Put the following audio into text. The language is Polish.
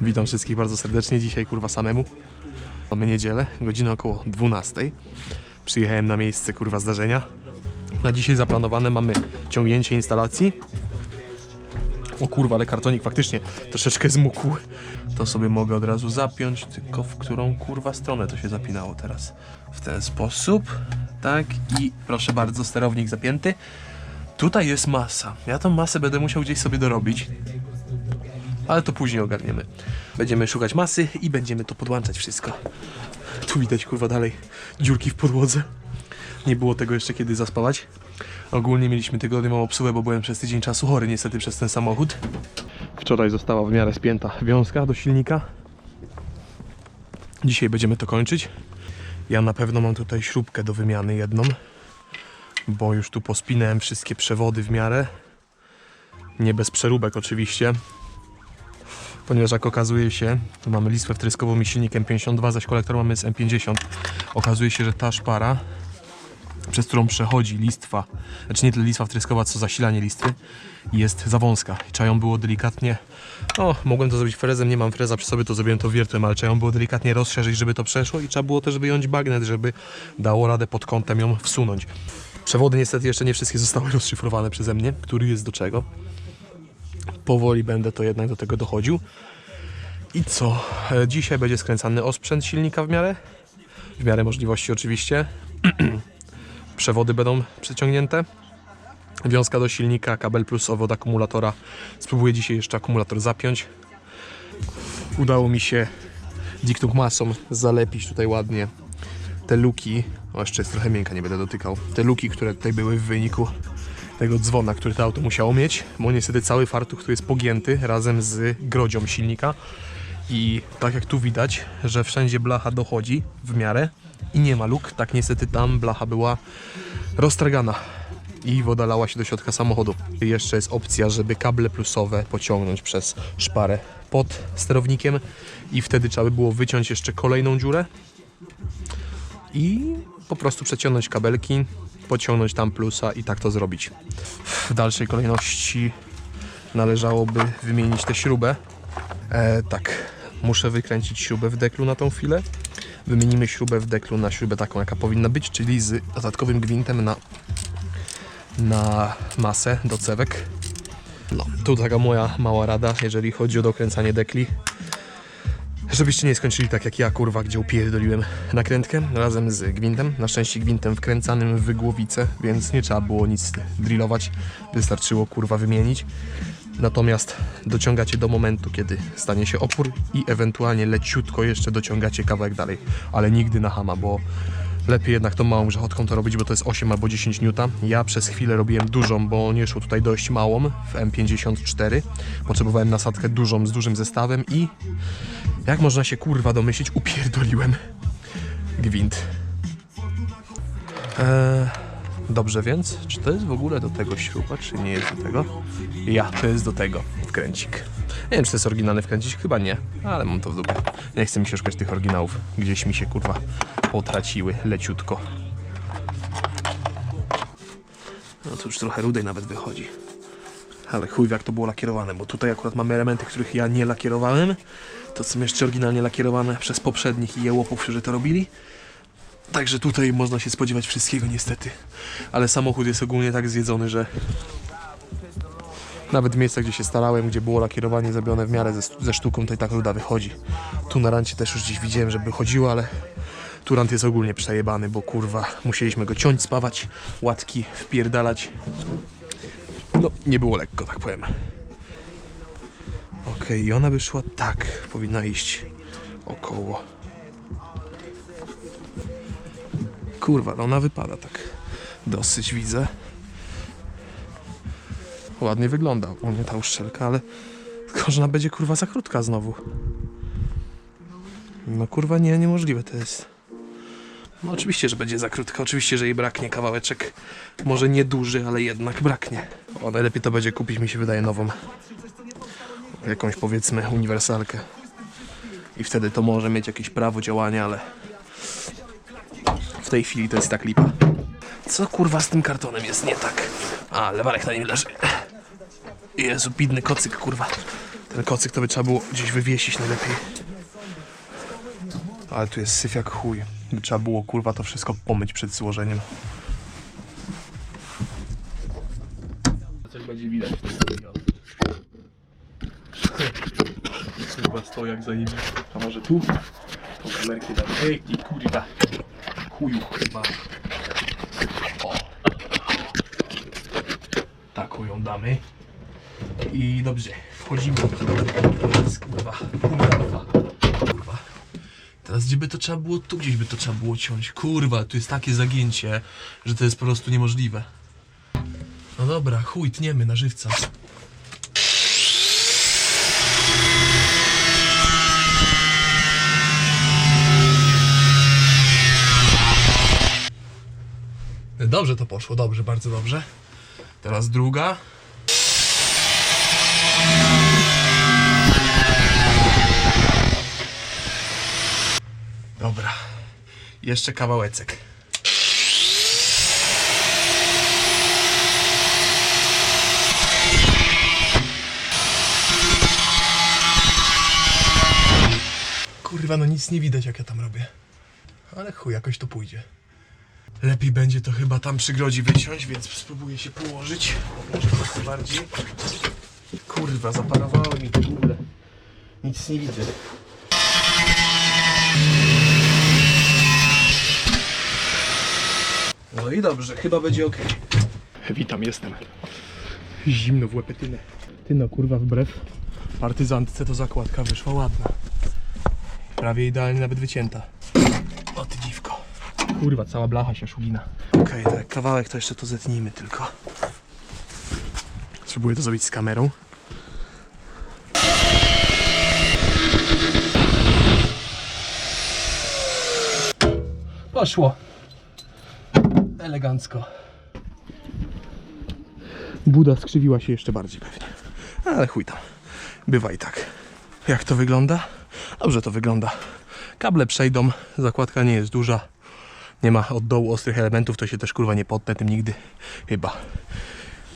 Witam wszystkich bardzo serdecznie. Dzisiaj kurwa samemu. Mamy niedzielę, godzina około 12. Przyjechałem na miejsce kurwa zdarzenia. Na dzisiaj zaplanowane mamy ciągnięcie instalacji. O kurwa, ale kartonik faktycznie troszeczkę zmógł. To sobie mogę od razu zapiąć, tylko w którą kurwa stronę to się zapinało teraz. W ten sposób, tak i proszę bardzo, sterownik zapięty. Tutaj jest masa. Ja tą masę będę musiał gdzieś sobie dorobić ale to później ogarniemy. Będziemy szukać masy i będziemy to podłączać wszystko. Tu widać kurwa dalej dziurki w podłodze. Nie było tego jeszcze kiedy zaspawać. Ogólnie mieliśmy tygodniową obsługę, bo byłem przez tydzień czasu chory niestety przez ten samochód. Wczoraj została w miarę spięta wiązka do silnika. Dzisiaj będziemy to kończyć. Ja na pewno mam tutaj śrubkę do wymiany jedną, bo już tu pospinałem wszystkie przewody w miarę. Nie bez przeróbek oczywiście, ponieważ jak okazuje się, tu mamy listwę wtryskową i silnikiem 52, zaś kolektor mamy z M50. Okazuje się, że ta szpara, przez którą przechodzi listwa, znaczy nie tyle listwa wtryskowa, co zasilanie listwy, jest za wąska. Trzeba ją było delikatnie, no mogłem to zrobić frezem, nie mam freza przy sobie, to zrobiłem to wiertłem, ale trzeba ją było delikatnie rozszerzyć, żeby to przeszło i trzeba było też wyjąć bagnet, żeby dało radę pod kątem ją wsunąć. Przewody niestety jeszcze nie wszystkie zostały rozszyfrowane przeze mnie, który jest do czego powoli będę to jednak do tego dochodził. I co? E, Dzisiaj będzie skręcany osprzęt silnika w miarę. W miarę możliwości oczywiście. Przewody będą przeciągnięte. Wiązka do silnika, kabel plusowy od akumulatora. Spróbuję dzisiaj jeszcze akumulator zapiąć. Udało mi się diktung masą zalepić tutaj ładnie te luki. O, jeszcze jest trochę miękka, nie będę dotykał. Te luki, które tutaj były w wyniku tego dzwona, który to auto musiało mieć, bo niestety cały fartuch tu jest pogięty razem z grodzią silnika i tak jak tu widać, że wszędzie blacha dochodzi w miarę i nie ma luk, tak niestety tam blacha była roztragana i woda lała się do środka samochodu. Jeszcze jest opcja, żeby kable plusowe pociągnąć przez szparę pod sterownikiem i wtedy trzeba by było wyciąć jeszcze kolejną dziurę i po prostu przeciągnąć kabelki, pociągnąć tam plusa i tak to zrobić. W dalszej kolejności należałoby wymienić tę śrubę. E, tak, muszę wykręcić śrubę w deklu na tą chwilę. Wymienimy śrubę w deklu na śrubę taką, jaka powinna być, czyli z dodatkowym gwintem na, na masę do cewek. No, tu taka moja mała rada, jeżeli chodzi o dokręcanie dekli. Żebyście nie skończyli tak jak ja, kurwa, gdzie upierdoliłem nakrętkę razem z gwintem. Na szczęście gwintem wkręcanym w głowicę, więc nie trzeba było nic drillować. Wystarczyło, kurwa, wymienić. Natomiast dociągacie do momentu, kiedy stanie się opór i ewentualnie leciutko jeszcze dociągacie kawałek dalej. Ale nigdy na hama, bo lepiej jednak tą małą grzechotką to robić, bo to jest 8 albo 10 N. Ja przez chwilę robiłem dużą, bo nie szło tutaj dość małą w M54. Potrzebowałem nasadkę dużą z dużym zestawem i jak można się kurwa domyślić, upierdoliłem gwint. Eee, dobrze więc, czy to jest w ogóle do tego śruba, czy nie jest do tego? Ja, to jest do tego wkręcik. Nie wiem, czy to jest oryginalny wkręcik, chyba nie, ale mam to w dupie. Nie chcę mi się szukać tych oryginałów, gdzieś mi się kurwa potraciły leciutko. No już trochę rudej nawet wychodzi. Ale chuj, jak to było lakierowane, bo tutaj akurat mamy elementy, których ja nie lakierowałem. To są jeszcze oryginalnie lakierowane przez poprzednich i jełopów, którzy to robili. Także tutaj można się spodziewać wszystkiego niestety. Ale samochód jest ogólnie tak zjedzony, że nawet w miejscach, gdzie się starałem, gdzie było lakierowanie zrobione w miarę ze, ze sztuką, to i tak ruda wychodzi. Tu na rancie też już gdzieś widziałem, żeby chodziło, ale tu rant jest ogólnie przejebany, bo kurwa, musieliśmy go ciąć, spawać, łatki wpierdalać. No, nie było lekko, tak powiem. Okej, i ona by szła tak, powinna iść około. Kurwa, no ona wypada tak. Dosyć widzę. Ładnie wygląda ogólnie ta uszczelka, ale tylko, że ona będzie kurwa za krótka znowu. No kurwa nie, niemożliwe to jest. No oczywiście, że będzie za krótka, oczywiście, że jej braknie kawałeczek. Może nie duży, ale jednak braknie. O, najlepiej to będzie kupić, mi się wydaje, nową. Jakąś powiedzmy uniwersalkę. I wtedy to może mieć jakieś prawo działania, ale w tej chwili to jest tak lipa. Co kurwa z tym kartonem jest nie tak? A, lewarek na nim leży. Jezu, bidny kocyk, kurwa. Ten kocyk to by trzeba było gdzieś wywiesić najlepiej. Ale tu jest syf jak chuj. By trzeba było kurwa to wszystko pomyć przed złożeniem. Coś będzie widać. Kurwa stoi jak zajebiście. A może tu? To kamerki dam. Ej, ty kurwa. Chuju chyba. O. Taką ją damy. I dobrze, wchodzimy. To jest. Kurwa. Kurwa. Teraz gdzie by to trzeba było? Tu gdzieś by to trzeba było ciąć. Kurwa, tu jest takie zagięcie, że to jest po prostu niemożliwe. No dobra, chuj, tniemy na żywca. Dobrze to poszło, dobrze, bardzo dobrze. Teraz druga. Dobra. Jeszcze kawałeczek. Kurwa, no nic nie widać jak ja tam robię. Ale chuj, jakoś to pójdzie. Lepiej będzie to chyba tam przy grodzi wyciąć, więc spróbuję się położyć. Może trochę bardziej. Kurwa, zaparowało mi to w ogóle. Nic nie widzę. No i dobrze, chyba będzie ok. Witam, jestem. Zimno w łepetynę. Ty no kurwa, wbrew partyzantce to zakładka wyszła ładna. Prawie idealnie nawet wycięta. O ty dziwko. Kurwa, cała blacha się szugina. Okej, tak, kawałek to jeszcze to zetnijmy tylko. Spróbuję to zrobić z kamerą. Poszło. Elegancko. Buda skrzywiła się jeszcze bardziej pewnie. Ale chuj tam. Bywa i tak. Jak to wygląda? Dobrze to wygląda. Kable przejdą, zakładka nie jest duża. Nie ma od dołu ostrych elementów, to się też kurwa nie potnę tym nigdy. Chyba.